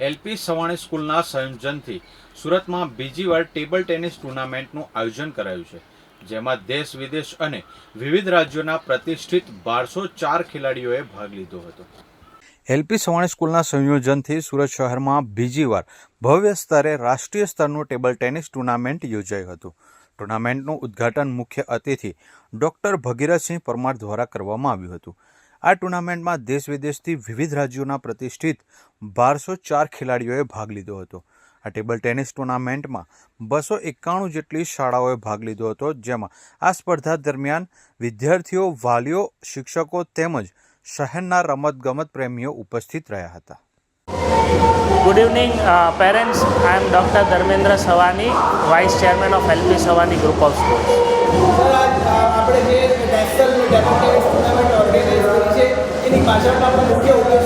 LP Savani સ્કૂલના સંયોજનથી સુરતમાં બીજી વાર ટેબલ ટેનિસ ટુર્નામેન્ટનું આયોજન કરાયું છે, જેમાં દેશ વિદેશ અને વિવિધ રાજ્યોના પ્રતિષ્ઠિત બારસો ચાર ખેલાડીઓએ ભાગ લીધો હતો. એલપી સવાણી સ્કૂલના સંયોજનથી સુરત શહેરમાં બીજી વાર ભવ્ય સ્તરે રાષ્ટ્રીય સ્તરનું ટેબલ ટેનિસ ટુર્નામેન્ટ યોજાયું હતું. ટુર્નામેન્ટનું ઉદ્ઘાટન મુખ્ય અતિથિ ડૉક્ટર ભગીરથસિંહ પરમાર દ્વારા કરવામાં આવ્યું હતું. આ ટુર્નામેન્ટમાં દેશ વિદેશથી વિવિધ રાજ્યોના પ્રતિષ્ઠિત બારસો ચાર ખેલાડીઓએ ભાગ લીધો હતો. આ ટેબલ ટેનિસ ટુર્નામેન્ટમાં બસો એકાણું જેટલી શાળાઓએ ભાગ લીધો હતો જેમાં આ સ્પર્ધા દરમિયાન વિદ્યાર્થીઓ વાલીઓ શિક્ષકો તેમજ શહેરના રમતગમત પ્રેમીઓ ઉપસ્થિત રહ્યા હતા. Good evening parents I am doctor Dharmendra Savani vice chairman of LP Savani group of આપણે જે એની પાછળનો આપણો મુખ્ય ઉદ્દેશ્ય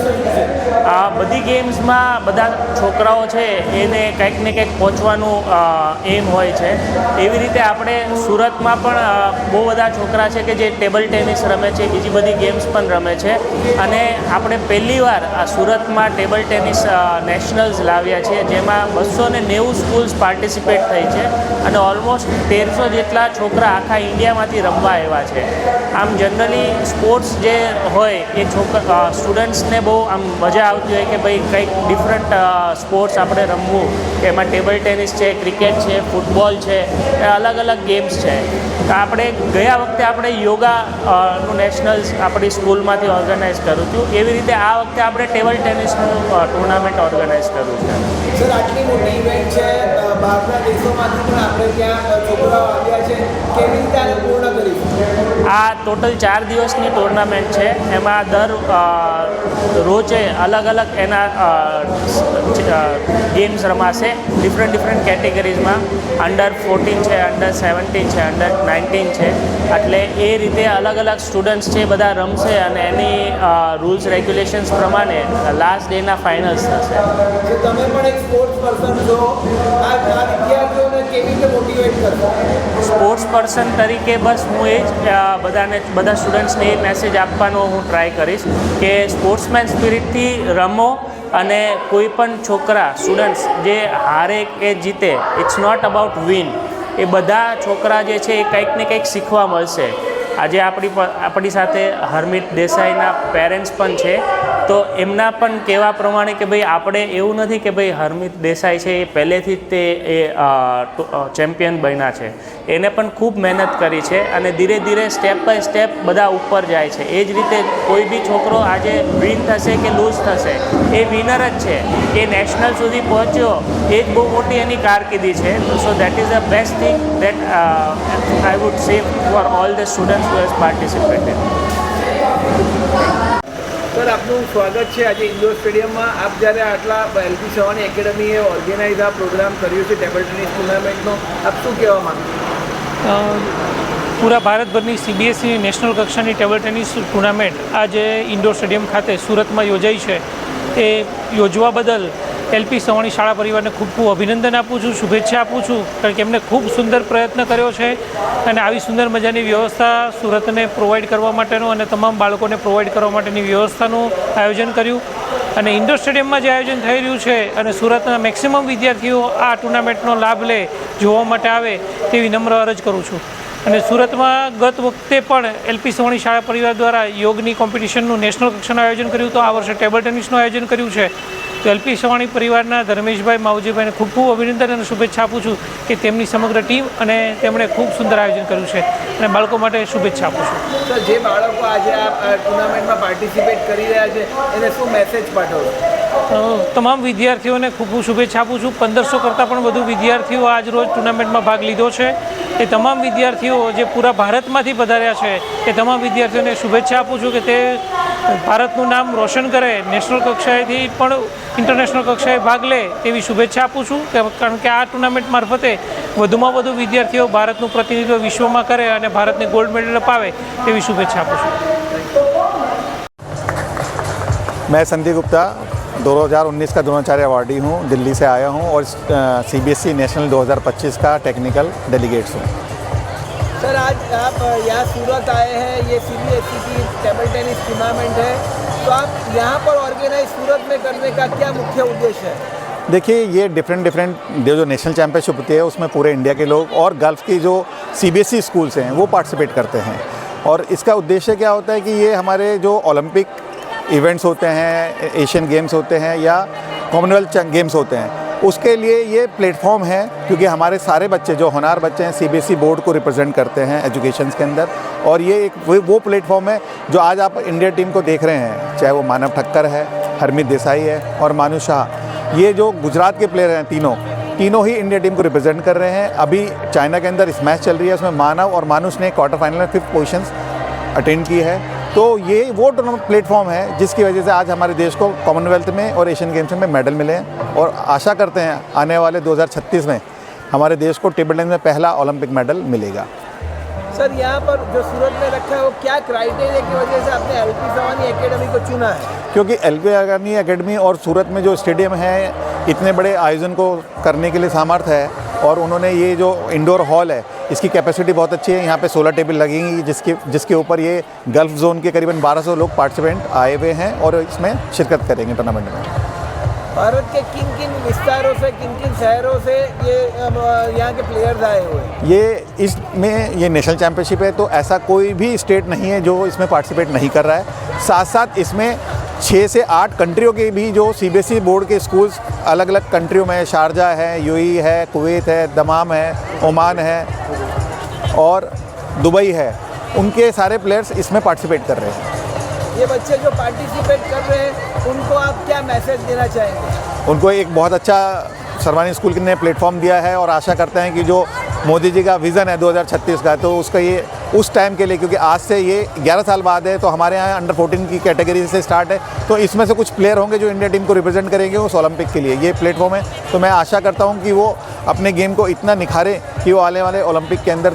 શું છે આ બધી ગેમ્સમાં બધા છોકરાઓ છે, એને કંઈક ને કંઈક પહોંચવાનું એમ હોય છે. એવી રીતે આપણે સુરતમાં પણ બહુ બધા છોકરા છે કે જે ટેબલ ટેનિસ રમે છે, બીજી બધી ગેમ્સ પણ રમે છે. અને આપણે પહેલીવાર આ સુરતમાં ટેબલ ટેનિસ નેશનલ્સ લાવ્યા છીએ જેમાં બસો ને નેવું સ્કૂલ્સ પાર્ટિસિપેટ થઈ છે અને ઓલમોસ્ટ તેરસો જેટલા છોકરા આખા ઇન્ડિયામાંથી રમવા આવ્યા છે. આમ જનરલી સ્પોર્ટ્સ જે હોય, એ છોકરા સ્ટુડન્ટ્સને બહુ આમ મજા આવતી હોય કે ભાઈ કંઈક ડિફરન્ટ સ્પોર્ટ્સ આપણે રમવું એમાં ટેબલ ટેનિસ છે ક્રિકેટ છે ફૂટબોલ છે એ અલગ અલગ ગેમ્સ છે. તો આપણે ગયા વખતે આપણે યોગાનું નેશનલ્સ આપણી સ્કૂલમાંથી ઓર્ગેનાઇઝ કર્યું હતું. એવી રીતે આ વખતે આપણે ટેબલ ટેનિસનું ટુર્નામેન્ટ ઓર્ગેનાઇઝ કર્યું છે. સર આટલી મોટી ઇવેન્ટ છે બહારના દેશોમાંથી પણ આપણે ત્યાં છોકરાઓ આવ્યા છે. કેવી રીતે આને પૂર્ણ કરીશું? આ ટોટલ ચાર દિવસની ટુર્નામેન્ટ છે. એમાં દર રોજે અલગ અલગ એના ગેમ્સ રમાશે. ડિફરન્ટ ડિફરન્ટ કેટેગરીઝમાં અંડર ફોર્ટીન છે અંડર સેવન્ટીન છે અંડર નાઇન્ટીન છે. એટલે એ રીતે અલગ અલગ સ્ટુડન્ટ્સ છે બધા રમશે અને એની રૂલ્સ રેગ્યુલેશન્સ પ્રમાણે લાસ્ટ ડેના ફાઇનલ્સ થશે. તમે પણ એક સ્પોર્ટ્સ પર્સન છો આ આ વિદ્યાર્થીઓને કેવી રીતે મોટિવેટ કરશો? સ્પોર્ટ્સ પર્સન તરીકે બસ હું એ જ અ, બધાને બધા સ્ટુડન્ટ્સને એ મેસેજ આપવાનો હું ટ્રાય કરીશ કે સ્પોર્ટ્સમેન સ્પિરિટથી રમો અને કોઈ પણ છોકરા સ્ટુડન્ટ્સ જે હારે કે જીતે ઇટ્સ નોટ અબાઉટ વિન એ બધા છોકરા જે છે એ કંઈક ને કંઈક શીખવા મળશે. આજે આપણી આપણી સાથે હરમિત દેસાઈના પેરેન્ટ્સ પણ છે. તો એમના પણ કહેવા પ્રમાણે કે ભાઈ આપણે એવું નથી કે ભાઈ હરમિત દેસાઈ છે એ પહેલેથી જ તે એ ચેમ્પિયન બન્યા છે. એને પણ ખૂબ મહેનત કરી છે અને ધીરે ધીરે સ્ટેપ બાય સ્ટેપ બધા ઉપર જાય છે. એ જ રીતે કોઈ બી છોકરો આજે વિન થશે કે લૂઝ થશે, એ વિનર જ છે. એ નેશનલ સુધી પહોંચ્યો, એ જ બહુ મોટી એની કારકિર્દી છે. So that is the best thing that I would say for all the students who has participated sir, આપનું સ્વાગત છે. આજે ઇન્ડોર સ્ટેડિયમમાં આપ જ્યારે આટલા એલપી સવાની એકેડમીએ ઓર્ગેનાઇઝ આ પ્રોગ્રામ કર્યો છે ટેબલ ટેનિસ ટુર્નામેન્ટનો આપ શું કહેવા માંગો પૂરા ભારતભરની સીબીએસઈ નેશનલ કક્ષાની ટેબલ ટેનિસ ટુર્નામેન્ટ આજે ઇન્ડોર સ્ટેડિયમ ખાતે સુરતમાં યોજાઈ છે. તે યોજવા બદલ એલપી સવાણી શાળા પરિવારને ખૂબ ખૂબ અભિનંદન આપું છું, શુભેચ્છા આપું છું, કારણ કે એમને ખૂબ સુંદર પ્રયત્ન કર્યો છે અને આવી સુંદર મજાની વ્યવસ્થા સુરતને પ્રોવાઈડ કરવા માટેનું અને તમામ બાળકોને પ્રોવાઈડ કરવા માટેની વ્યવસ્થાનું આયોજન કર્યું. અને ઇન્ડોર સ્ટેડિયમમાં જે આયોજન થઈ રહ્યું છે અને સુરતના મેક્સિમમ વિદ્યાર્થીઓ આ ટુર્નામેન્ટનો લાભ લે જોવા માટે આવે તેવી નમ્ર અરજ કરું છું. અને સુરતમાં ગત વખતે પણ એલપી સવાણી શાળા પરિવાર દ્વારા યોગની કોમ્પિટિશનનું નેશનલ કક્ષાનું આયોજન કર્યું હતું. આ વર્ષે ટેબલ ટેનિસનું આયોજન કર્યું છે. તો એલપી સવાણી પરિવારના ધર્મેશભાઈ માવજીભાઈને ખૂબ ખૂબ અભિનંદન અને શુભેચ્છા આપું છું કે તેમની સમગ્ર ટીમ અને તેમણે ખૂબ સુંદર આયોજન કર્યું છે. અને બાળકો માટે શુભેચ્છા આપું છું. સર જે બાળકો આજે આ ટુર્નામેન્ટમાં પાર્ટિસિપેટ કરી રહ્યા છે એને શું મેસેજ પાઠવશો તમામ વિદ્યાર્થીઓને ખૂબ ખૂબ શુભેચ્છા આપું છું. પંદરસો કરતાં પણ વધુ વિદ્યાર્થીઓ આજ રોજ ટુર્નામેન્ટમાં ભાગ લીધો છે. એ તમામ વિદ્યાર્થીઓ જે પૂરા ભારતમાંથી પધાર્યા છે એ તમામ વિદ્યાર્થીઓને શુભેચ્છા આપું છું કે તે ભારતનું નામ રોશન કરે નેશનલ કક્ષાએથી પણ ઇન્ટરનેશનલ કક્ષાએ ભાગ લે તેવી શુભેચ્છા આપું છું કે કારણ કે આ ટુર્નામેન્ટ મારફતે વધુમાં વધુ વિદ્યાર્થીઓ ભારતનું પ્રતિનિધિત્વ વિશ્વમાં કરે અને ભારતને ગોલ્ડ મેડલ અપાવે તેવી શુભેચ્છા આપું છું मैं संदीप गुप्ता 2019 का द्रोणाचार्य अवार्डी हूँ दिल्ली से आया हूँ और सीबीएसई नेशनल 2025 का टेक्निकल डेलीगेट्स हूँ। सर आज आप यहाँ सूरत आए हैं ये सी बी एस ई की टेबल टेनिस टूर्नामेंट है तो आप यहाँ पर ऑर्गेनाइज सूरत में करने का क्या मुख्य उद्देश्य है? देखिए ये डिफरेंट डिफरेंट जो नेशनल चैम्पियनशिप होती है उसमें पूरे इंडिया के लोग और गल्फ की जो C B S E schools हैं वो पार्टिसिपेट करते हैं। और इसका उद्देश्य क्या होता है कि ये हमारे जो ओलंपिक इवेंट्स होते हैं एशियन गेम्स होते हैं या कॉमनवेल्थ गेम्स होते हैं। उसके लिए ये प्लेटफॉर्म है क्योंकि हमारे सारे बच्चे, जो होनार बच्चे हैं सी बोर्ड को रिप्रेजेंट करते हैं एजुकेशन के अंदर। और ये एक, वो- वो प्लेटफॉर्म है जो आज आप इंडिया टीम को देख रहे हैं, चाहे वो मानव ठक्कर है, हरमीत देसाई है और मानु शाह। ये जो गुजरात के प्लेयर हैं तीनों तीनों ही इंडिया टीम को रिप्रेजेंट कर रहे हैं। अभी चाइना के अंदर इस मैच चल रही है, उसमें मानव और मानुष ने क्वार्टर फाइनल में फिफ्थ पोजीशन अटेंड की है। तो ये वो टूर्नामेंट प्लेटफॉर्म है जिसकी वजह से आज हमारे देश को कॉमनवेल्थ में और एशियन गेम्स में मेडल मिले हैं। और आशा करते हैं आने वाले 2036 में हमारे देश को टेबल टेनिस में पहला ओलंपिक मेडल मिलेगा। सर यहाँ पर जो सूरत में रखा है वो क्या क्राइटेरिया की वजह से आपने एल पी सवानी एकेडमी को चुना है? क्योंकि एल पी अगामी अकेडमी और सूरत में जो स्टेडियम है इतने बड़े आयोजन को करने के लिए सामर्थ्य है। और उन्होंने ये जो इंडोर हॉल है इसकी कैपेसिटी बहुत अच्छी है। यहाँ पे 16 टेबल लगेंगी जिसके जिसके ऊपर ये गल्फ जोन के करीबन 1200 लोग पार्टिसिपेंट आए हुए हैं और इसमें शिरकत करेंगे टूर्नामेंट में। भारत के किन किन विस्तारों से किन किन शहरों से ये यहाँ के प्लेयर्स आए हुए हैं? ये इसमें ये नेशनल चैम्पियनशिप है तो ऐसा कोई भी स्टेट नहीं है जो इसमें पार्टिसिपेट नहीं कर रहा है। साथ साथ इसमें छः से आठ कंट्रियों के भी जो सी बोर्ड के स्कूल्स अलग अलग कंट्रियों में शारजा है यूई है कुवैत है दमाम है ओमान है और दुबई है। उनके सारे प्लेयर्स इसमें पार्टिसिपेट कर रहे हैं। ये बच्चे जो पार्टिसिपेट कर रहे हैं उनको आप क्या मैसेज देना चाहेंगे? उनको एक बहुत अच्छा सरवानी स्कूल ने प्लेटफॉर्म दिया है और आशा करते हैं कि जो मोदी जी का विज़न है 2036 का तो उसका ये उस टाइम के लिए, क्योंकि आज से ये 11 साल बाद है तो हमारे यहाँ अंडर 14 की कैटेगरी से स्टार्ट है। तो इसमें से कुछ प्लेयर होंगे जो इंडिया टीम को रिप्रेजेंट करेंगे उस ओलंपिक के लिए। ये प्लेटफॉर्म है। तो मैं आशा करता हूँ कि वो अपने गेम को इतना निखारें कि वो आने वाले ओलंपिक के अंदर